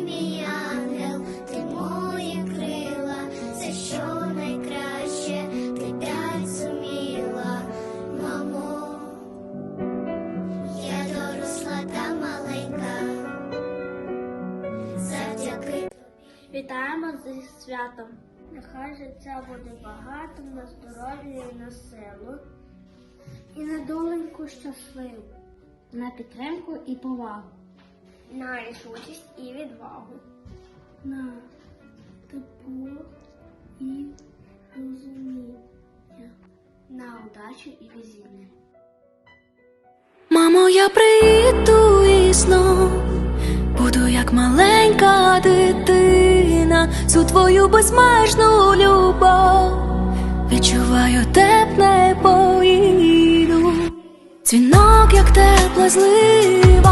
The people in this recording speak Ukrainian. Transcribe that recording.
мій ангел, ти мої крила, за що найкраще ти дать мамо, я доросла та маленька. Завдяки Вітаємо зі святом. Нехай життя буде багатим на здоров'я і на силу. І на доленьку щасливу, на підтримку і повагу. На рішучість і відвагу. На тепло і розуміння. На удачу і везіння. Мамо, я приїду і знов буду як маленька дитина, цю твою безмежну любов. Відчуваю тепле поїду, дзвінок, як тепла злива,